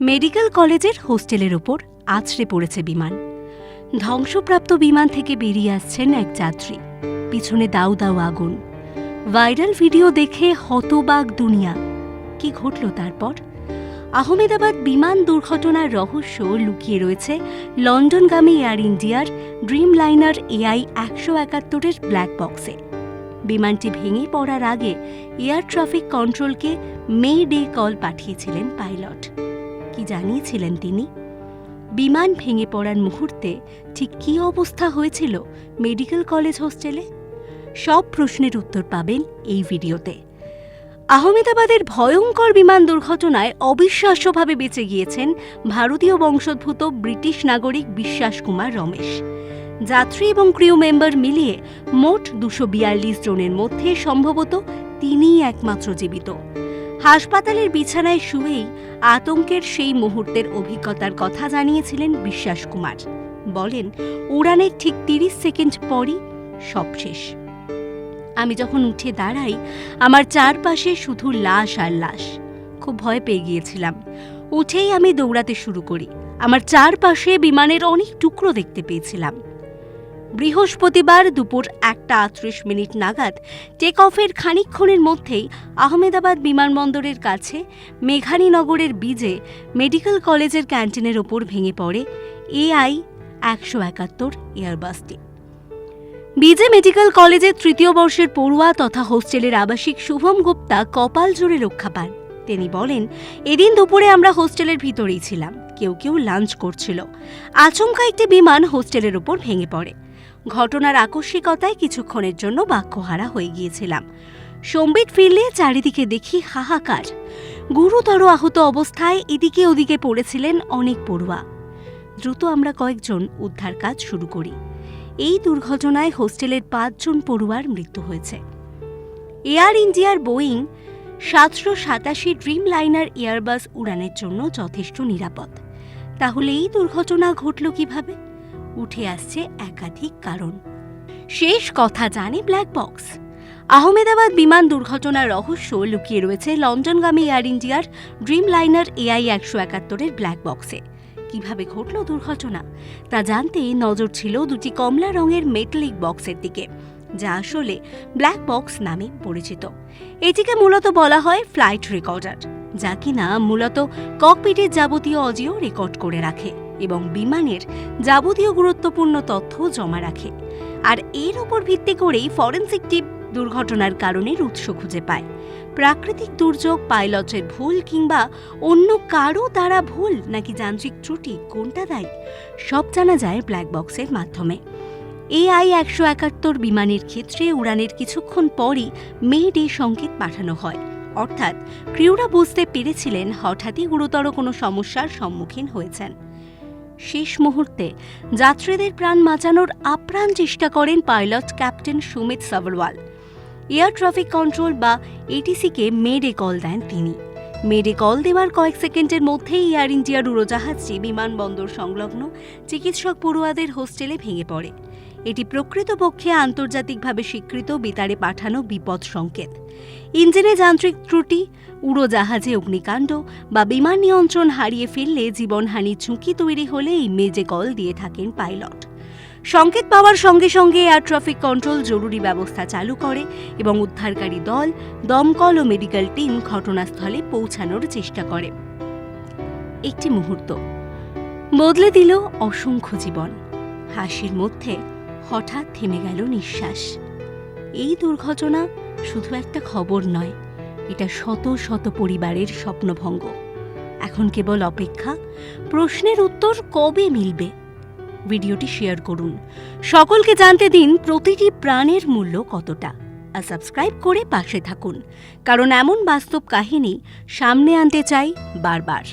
Medical কলেজের হোস্টেলের ওপর আছড়ে পড়েছে বিমান। ধ্বংসপ্রাপ্ত বিমান থেকে বেরিয়ে আসছেন এক যাত্রী। পিছনে দাউ দাউ আগুন। ভাইরাল ভিডিও দেখে হতবাক দুনিয়া। কি ঘটল তারপর? আহমেদাবাদ বিমান দুর্ঘটনার রহস্য লুকিয়ে রয়েছে লন্ডনগামী এয়ার ইন্ডিয়ার ড্রিম লাইনার এআই একশো একাত্তরের ব্ল্যাক বক্সে। বিমানটি ভেঙে পড়ার আগে এয়ার ট্রাফিক কন্ট্রোলকে মে ডে কল পাঠিয়েছিলেন পাইলট। কি জানিয়েছিলেন তিনি? বিমান ভেঙে পড়ার মুহূর্তে ঠিক কী অবস্থা হয়েছিল মেডিকেল কলেজ হোস্টেলে? সব প্রশ্নের উত্তর পাবেন এই ভিডিওতে। আহমেদাবাদের ভয়ঙ্কর বিমান দুর্ঘটনায় অবিশ্বাস্যভাবে বেঁচে গিয়েছেন ভারতীয় বংশোদ্ভূত ব্রিটিশ নাগরিক বিশ্বাস কুমার রমেশ। যাত্রী এবং ক্রিউ মেম্বার মিলিয়ে মোট দুশো বিয়াল্লিশ জনের মধ্যে সম্ভবত তিনিই একমাত্র জীবিত। হাসপাতালের বিছানায় শুয়েই আতঙ্কের সেই মুহূর্তের অভিজ্ঞতার কথা জানিয়েছিলেন বিশ্বাস কুমার। বলেন, উড়ানের ঠিক তিরিশ সেকেন্ড পরই সব শেষ। আমি যখন উঠে দাঁড়াই, আমার চারপাশে শুধু লাশ আর লাশ। খুব ভয় পেয়ে গিয়েছিলাম। উঠেই আমি দৌড়াতে শুরু করি। আমার চারপাশে বিমানের অনেক টুকরো দেখতে পেয়েছিলাম। বৃহস্পতিবার দুপুর একটা আটত্রিশ মিনিট নাগাদ টেক অফের খানিকক্ষণের মধ্যেই আহমেদাবাদ বিমানবন্দরের কাছে মেঘানীনগরের বীজে মেডিকেল কলেজের ক্যান্টিনের ওপর ভেঙে পড়ে এআই একশো একাত্তর এয়ারবাসটি বিজে মেডিকেল কলেজের তৃতীয় বর্ষের পড়ুয়া তথা হোস্টেলের আবাসিক শুভম গুপ্তা কপাল জোরে রক্ষা পান। তিনি বলেন, এদিন দুপুরে আমরা হোস্টেলের ভিতরেই ছিলাম। কেউ কেউ লাঞ্চ করছিল। আচমকা একটি বিমান হোস্টেলের ওপর ভেঙে পড়ে। ঘটনার আকস্মিকতায় কিছুক্ষণের জন্য বাক্যহারা হয়ে গিয়েছিলাম। সম্বিত ফিরলে চারিদিকে দেখি হাহাকার। গুরুতর আহত অবস্থায় এদিকে ওদিকে পড়েছিলেন অনেক পড়ুয়া। দ্রুত আমরা কয়েকজন উদ্ধার কাজ শুরু করি। এই দুর্ঘটনায় হোস্টেলের পাঁচজন পড়ুয়ার মৃত্যু হয়েছে। এয়ার ইন্ডিয়ার বোয়িং সাতশো সাতাশি ড্রিম লাইনার এয়ারবাস উড়ানের জন্য যথেষ্ট নিরাপদ। তাহলে এই দুর্ঘটনা ঘটল কীভাবে? উঠে আসছে একাধিক কারণ। শেষ কথা জানে ব্ল্যাক বক্স। আহমেদাবাদ বিমান দুর্ঘটনার রহস্য লুকিয়ে রয়েছে লন্ডনগামী এয়ার ইন্ডিয়ার ড্রিম লাইনার এআই একশো একাত্তরের ব্ল্যাক বক্সে। কীভাবে ঘটল দুর্ঘটনা? তা জানতে নজর ছিল দুটি কমলা রঙের মেটালিক বক্সের দিকে, যা আসলে ব্ল্যাক বক্স নামে পরিচিত। এটিকে মূলত বলা হয় ফ্লাইট রেকর্ডার, যা কিনা মূলত ককপিটের যাবতীয় অডিও রেকর্ড করে রাখে। এবং বিমানের যাবতীয় গুরুত্বপূর্ণ তথ্য জমা রাখে। আর এর উপর ভিত্তি করেই ফরেন্সিক টিম দুর্ঘটনার কারণের উৎস খুঁজে পায়। প্রাকৃতিক দুর্যোগ, পাইলটের ভুল কিংবা অন্য কারও দ্বারা ভুল নাকি যান্ত্রিক ত্রুটি, কোনটা দায়ী? সব জানা যায় ব্ল্যাক বক্সের মাধ্যমে। এআই একশো একাত্তর বিমানের ক্ষেত্রে উড়ানের কিছুক্ষণ পরই মে ডে সংকেত পাঠানো হয়। অর্থাৎ ক্রিউরা বুঝতে পেরেছিলেন হঠাৎই গুরুতর কোনো সমস্যার সম্মুখীন হয়েছেন। শেষ মুহূর্তে যাত্রীদের প্রাণ বাঁচানোর আপ্রাণ চেষ্টা করেন pilot captain Sumit Sabharwal. Air traffic control বা এটিসিকে মেডে কল দেন তিনি। মেডে কল দেওয়ার কয়েক সেকেন্ডের মধ্যেই এয়ার ইন্ডিয়ার উড়োজাহাজটি বিমানবন্দর সংলগ্ন চিকিৎসক পড়ুয়াদের হোস্টেলে ভেঙে পড়ে। এটি প্রকৃতপক্ষে আন্তর্জাতিকভাবে স্বীকৃত বেতারে পাঠানো বিপদ সংকেত। ইঞ্জিনে যান্ত্রিক ত্রুটি, উড়োজাহাজে অগ্নিকাণ্ড বা বিমান নিয়ন্ত্রণ হারিয়ে ফেললে জীবনহানির ঝুঁকি তৈরি হলে এই মেজে কল দিয়ে থাকেন পাইলট। সংকেত পাওয়ার সঙ্গে সঙ্গে এয়ার ট্রাফিক কন্ট্রোল জরুরি ব্যবস্থা চালু করে এবং উদ্ধারকারী দল, দমকল ও মেডিকেল টিম ঘটনাস্থলে পৌঁছানোর চেষ্টা করে। একটি মুহূর্ত। বদলে দিল অসংখ্য জীবন। হাসির মধ্যে হঠাৎ থেমে গেল নিঃশ্বাস। এই দুর্ঘটনা শুধু একটা খবর নয়, এটা শত শত পরিবারের স্বপ্নভঙ্গ। এখন কেবল অপেক্ষা, প্রশ্নের উত্তর কবে মিলবে? ভিডিওটি শেয়ার করুন। সকলকে জানতে দিন প্রতিটি প্রাণের মূল্য কতটা। আর সাবস্ক্রাইব করে পাশে থাকুন, কারণ এমন বাস্তব কাহিনী সামনে আনতে চাই বারবার।